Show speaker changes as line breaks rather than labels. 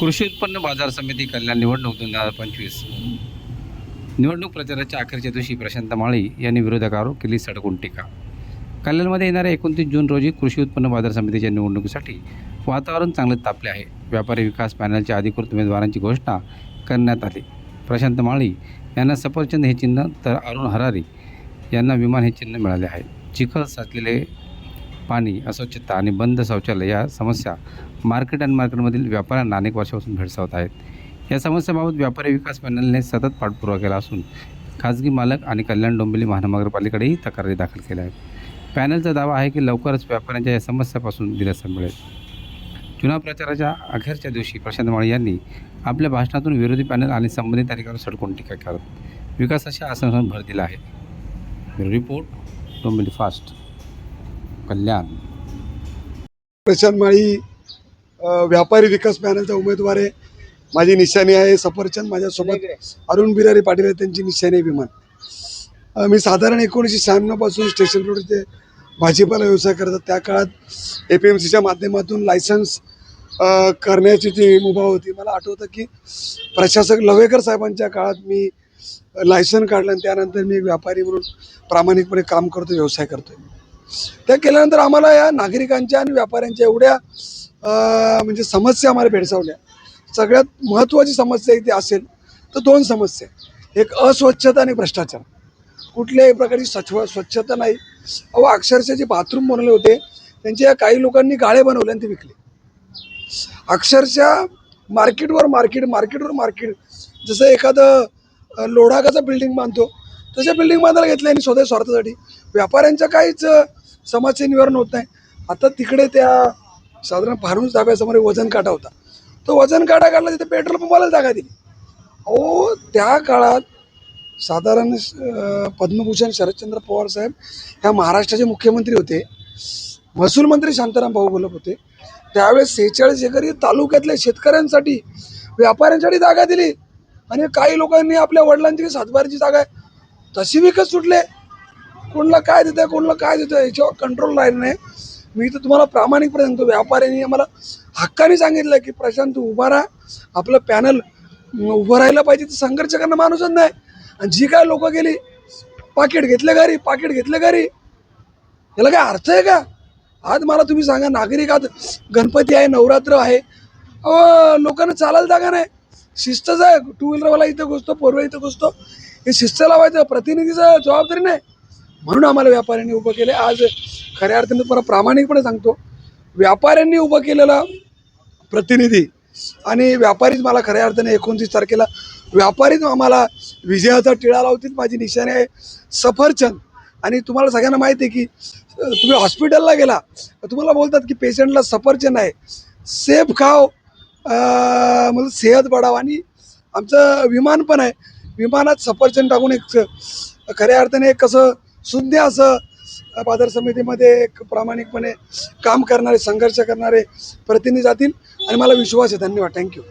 कृषी उत्पन्न बाजार समिती कल्याण निवडणूक दोन हजार पंचवीस. निवडणूक प्रचाराच्या अखेरच्या दिवशी प्रशांत माळी यांनी विरोधकावर केली सडकून टीका. कल्याणमध्ये येणाऱ्या एकोणतीस जून रोजी कृषी उत्पन्न बाजार समितीच्या निवडणुकीसाठी वातावरण चांगले तापले आहे. व्यापारी विकास पॅनलच्या अधिकृत उमेदवारांची घोषणा करण्यात आली. प्रशांत माळी यांना सफरचंद हे चिन्ह तर अरुण हरारी यांना विमान हे चिन्ह मिळाले आहे. चिखल साचलेले पाणी अस्वच्छता आणि बंद शौचालय या समस्या मार्केट अँड मार्केटमधील व्यापाऱ्यांना अनेक वर्षापासून भेडसावत आहेत. या समस्याबाबत व्यापारी विकास पॅनलने सतत पाठपुरावा केला असून खाजगी मालक आणि कल्याण डोंबिवली महानगरपालिकेकडेही तक्रारी दाखल केल्या आहेत. पॅनलचा दावा आहे की लवकरच व्यापाऱ्यांच्या या समस्यापासून दिलासा मिळेल. चुनाव प्रचाराच्या अखेरच्या दिवशी प्रशांत माळी यांनी आपल्या भाषणातून विरोधी पॅनल आणि संबंधित अधिकार सडकून टीका करत विकासाच्या आसनावर भर दिला आहे. Report Dombivli fast. कल्याण.
प्रशांत माळी व्यापारी विकास पॅनलचा उमेदवार आहे. माझी निशाणी आहे सफरचंद माझ्यासोबत अरुण बिरारी पाटील आहे त्यांची निशाणी आहे विमान. मी साधारण एकोणीसशे शहाण्णवपासून स्टेशन रोडचे भाजीपाला व्यवसाय करतात त्या काळात ए पी एम सीच्या माध्यमातून लायसन्स करण्याची जी मुभा होती मला आठवतं की प्रशासक लवेकर साहेबांच्या काळात मी लायसन काढलं आणि त्यानंतर मी एक व्यापारी म्हणून प्रामाणिकपणे काम करतो व्यवसाय करतो त्या केल्यानंतर आम्हाला या नागरिकांच्या आणि व्यापाऱ्यांच्या एवढ्या म्हणजे समस्या आम्हाला भेडसावल्या. सगळ्यात महत्त्वाची समस्या इथे असेल तर दोन समस्या एक अस्वच्छता आणि भ्रष्टाचार. कुठल्याही प्रकारची स्वच्छ स्वच्छता नाही. अहो अक्षरशः जे बाथरूम बनवले होते त्यांचे या काही लोकांनी गाळे बनवले आणि ते विकले. अक्षरशः मार्केटवर मार्केट मार्केटवर मार्केट. जसं एखादं लोढागाचं बिल्डिंग बांधतो तशा बिल्डिंग बांधायला घेतल्या आणि स्वतः स्वार्थासाठी. व्यापाऱ्यांच्या काहीच समाजचे निवारण होत नाही. आता तिकडे त्या साधारण फार्मस धाब्यासमोर एक वजन काटा होता. तो वजन काटा काढला तिथे पेट्रोल पंपाला जागा दिली. अहो त्या काळात साधारण पद्मभूषण शरदचंद्र पवार साहेब ह्या महाराष्ट्राचे मुख्यमंत्री होते. महसूल मंत्री शांताराम भाऊ बोलत होते. त्यावेळेस सेहेचाळीस एकरी तालुक्यातल्या शेतकऱ्यांसाठी व्यापाऱ्यांसाठी जागा दिली. आणि काही लोकांनी आपल्या वडिलांची सातबारीची जागा आहे तशी विकत सुटले. कोणाला काय देत आहे कोणाला काय देत आहे याच्यावर कंट्रोल राहिलं नाही. मी तर तुम्हाला प्रामाणिकपणे सांगतो व्यापाऱ्यांनी मला हक्काने सांगितलं की प्रशांत तू उभा राहा. आपलं पॅनल उभं राहायला पाहिजे तर संघर्ष करणं माणूसच नाही. आणि जी काय लोकं गेली पाकिट घेतलं घरी पाकिट घेतलं घरी. याला काय अर्थ आहे का? आज मला तुम्ही सांगा नागरिक आज गणपती आहे नवरात्र आहे. लोकांना चालायला जागा नाही. शिस्तच आहे टू व्हीलरवाला इथं घुसतो फोर व्हीलर इथं घुसतो. हे शिस्त लावायचं प्रतिनिधीचं जबाबदारी नाही. म्हणून आम्हाला व्यापाऱ्यांनी उभं केलं. आज खऱ्या अर्थाने तुम्हाला प्रामाणिकपणे सांगतो व्यापाऱ्यांनी उभं केलेला प्रतिनिधी आणि व्यापारीच मला खऱ्या अर्थाने एकोणतीस तारखेला व्यापारीच आम्हाला विजयाचा टिळा लावतील माझी निशाणी आहे सफरचंद. आणि तुम्हाला सगळ्यांना माहिती आहे की तुम्ही हॉस्पिटलला गेला तुम्हाला बोलतात की पेशंटला सफरचंद आहे. सेफ खाव म्हणजे सेहत बढाव आणि आमचं विमान पण आहे. विमानात सफरचंद टाकून एक खऱ्या अर्थाने एक कसं शून्य असं बाजार समितीमध्ये एक प्रामाणिकपणे काम करणारे संघर्ष करणारे प्रतिनिधी जातील आणि मला विश्वास आहे. धन्यवाद. थँक्यू